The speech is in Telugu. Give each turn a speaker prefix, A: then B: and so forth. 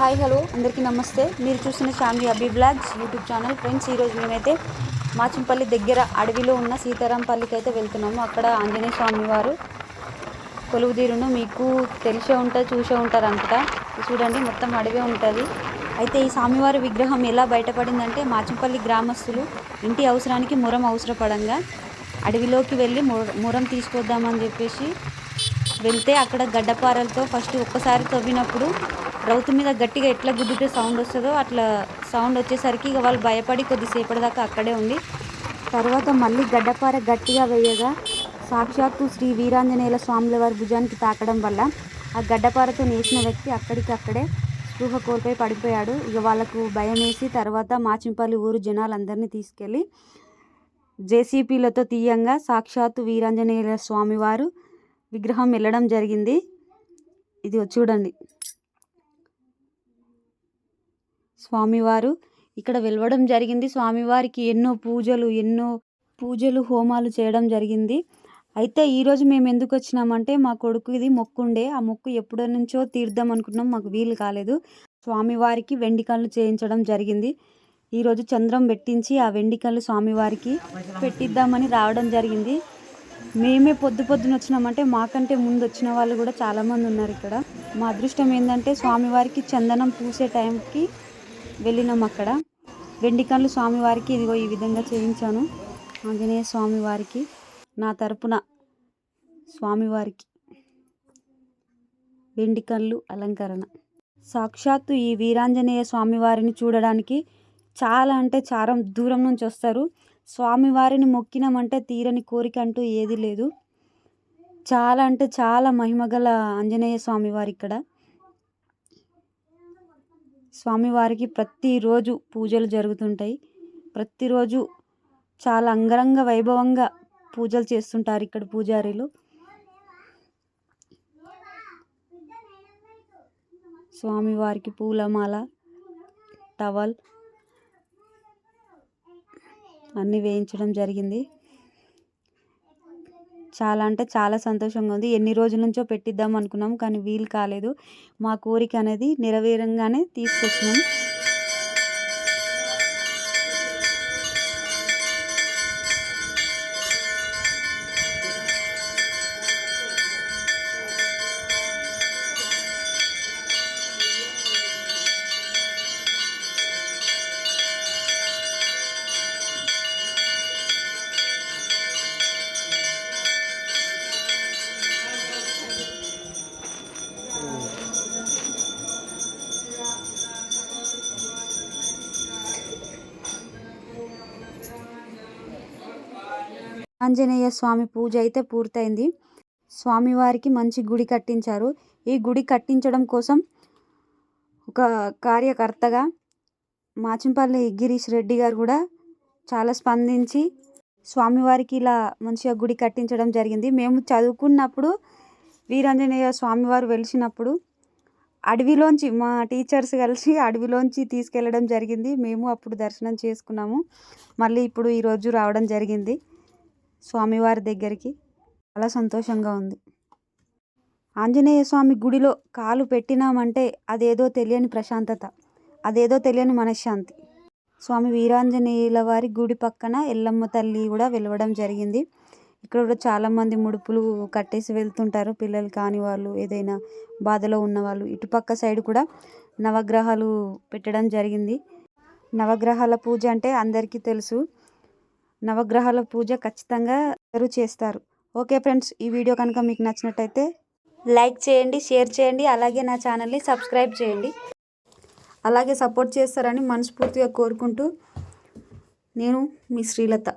A: Hi hello. అందరికీ నమస్తే. మీరు చూస్తున్న Shamli Abbi vlogs YouTube channel. Friends ఈరోజు మేమైతే మాచింపల్లి దగ్గర అడవిలో ఉన్న సీతారాంపల్లికి అయితే వెళ్తున్నాము. అక్కడ ఆంజనేయ స్వామి వారు కొలువుదీరును మీకు తెలిసే ఉంటారు చూసే ఉంటారు అంతటా చూడండి మొత్తం అడవే ఉంటుంది. అయితే ఈ స్వామివారి విగ్రహం ఎలా బయటపడిందంటే మాచింపల్లి గ్రామస్తులు ఇంటి అవసరానికి మురం అవసరపడంగా అడవిలోకి వెళ్ళి ముర- మురం తీసుకొద్దామని చెప్పేసి వెళ్తే అక్కడ గడ్డపారలతో ఫస్ట్ ఒక్కసారి తవ్వినప్పుడు రౌతు మీద గట్టిగా ఎట్లా గుద్దితే సౌండ్ వస్తుందో అట్లా సౌండ్ వచ్చేసరికి ఇక వాళ్ళు భయపడి కొద్దిసేపటి దాకా అక్కడే ఉండి తర్వాత మళ్ళీ గడ్డపార గట్టిగా వేయగా సాక్షాత్తు శ్రీ వీరాంజనేయుల స్వాముల వారి భుజానికి తాకడం వల్ల ఆ గడ్డపారతో నేసిన వ్యక్తి అక్కడికి అక్కడే స్పృహ కోల్పోయి పడిపోయాడు. ఇక వాళ్ళకు భయం వేసి తర్వాత మాచింపల్లి ఊరు జనాలందరినీ తీసుకెళ్ళి జేసీపీలతో తీయంగా సాక్షాత్తు వీరాంజనేయుల స్వామివారు విగ్రహం వెళ్ళడం జరిగింది. ఇది చూడండి. స్వామివారు. ఇక్కడ వెలవడం జరిగింది. స్వామివారికి ఎన్నో పూజలు ఎన్నో పూజలు హోమాలు చేయడం జరిగింది. అయితే ఈరోజు మేము ఎందుకు వచ్చినామంటే మా కొడుకు ఇది మొక్కుండే. ఆ మొక్కు ఎప్పటి నుంచో తీర్దాం అనుకున్నాం. మాకు వీలు కాలేదు. స్వామివారికి వెండి కళ్ళు చేయించడం జరిగింది. ఈరోజు చంద్రం పెట్టించి ఆ వెండి కళ్ళు స్వామివారికి పెట్టిద్దామని రావడం జరిగింది. మేమే పొద్దు పొద్దున వచ్చినామంటే మాకంటే ముందు వచ్చిన వాళ్ళు కూడా చాలామంది ఉన్నారు ఇక్కడ. మా అదృష్టం ఏంటంటే స్వామివారికి చందనం పూసే టైంకి వెళ్ళినాం అక్కడ వెండి కళ్ళు స్వామివారికి ఇదిగో ఈ విధంగా చేయించాను. ఆంజనేయ స్వామివారికి నా తరపున స్వామివారికి వెండి కళ్ళు అలంకరణ. సాక్షాత్తు ఈ వీరాంజనేయ స్వామివారిని చూడడానికి చాలా అంటే చాలా దూరం నుంచి వస్తారు. స్వామివారిని మొక్కినామంటే తీరని కోరిక అంటూ ఏది లేదు. చాలా అంటే చాలా మహిమగల ఆంజనేయ స్వామివారి ఇక్కడ స్వామివారికి ప్రతిరోజు పూజలు జరుగుతుంటాయి. ప్రతిరోజు చాలా అంగరంగ వైభవంగా పూజలు చేస్తుంటారు ఇక్కడ పూజారులు. స్వామివారికి పూలమాల టవల్ అన్నీ వేయించడం జరిగింది. చాలా అంటే చాలా సంతోషంగా ఉంది. ఎన్ని రోజుల నుంచో పెట్టిద్దాం అనుకున్నాం కానీ వీలు కాలేదు. మా కోరిక అనేది నెరవేరంగానే తీసుకొచ్చినాం. ఆంజనేయ స్వామి పూజ అయితే పూర్తయింది. స్వామివారికి మంచి గుడి కట్టించారు. ఈ గుడి కట్టించడం కోసం ఒక కార్యకర్తగా మాచింపల్లి గిరీష్ రెడ్డి గారు కూడా చాలా స్పందించి స్వామివారికి ఇలా మంచిగా గుడి కట్టించడం జరిగింది. మేము చదువుకున్నప్పుడు వీరాంజనేయ స్వామివారు వెలిసినప్పుడు అడవిలోంచి మా టీచర్స్ కలిసి అడవిలోంచి తీసుకెళ్ళడం జరిగింది. మేము అప్పుడు దర్శనం చేసుకున్నాము. మళ్ళీ ఇప్పుడు ఈరోజు రావడం జరిగింది. స్వామివారి దగ్గరికి చాలా సంతోషంగా ఉంది. ఆంజనేయ స్వామి గుడిలో కాలు పెట్టినామంటే అదేదో తెలియని ప్రశాంతత అదేదో తెలియని మనశ్శాంతి. స్వామి వీరాంజనేయుల వారి గుడి పక్కన ఎల్లమ్మ తల్లి కూడా వెలవడం జరిగింది. ఇక్కడ కూడా చాలామంది ముడుపులు కట్టేసి వెళ్తుంటారు. పిల్లలు కాని వాళ్ళు ఏదైనా బాధలో ఉన్న వాళ్ళు. ఇటుపక్క సైడ్ కూడా నవగ్రహాలు పెట్టడం జరిగింది. నవగ్రహాల పూజ అంటే అందరికీ తెలుసు. నవగ్రహాల పూజ ఖచ్చితంగా జరుగు చేస్తారు. ఓకే ఫ్రెండ్స్ ఈ వీడియో కనుక మీకు నచ్చినట్టయితే లైక్ చేయండి షేర్ చేయండి అలాగే నా ఛానల్ని సబ్స్క్రైబ్ చేయండి. అలాగే సపోర్ట్ చేస్తారని మనస్ఫూర్తిగా కోరుకుంటూ నేను మీ శ్రీలత.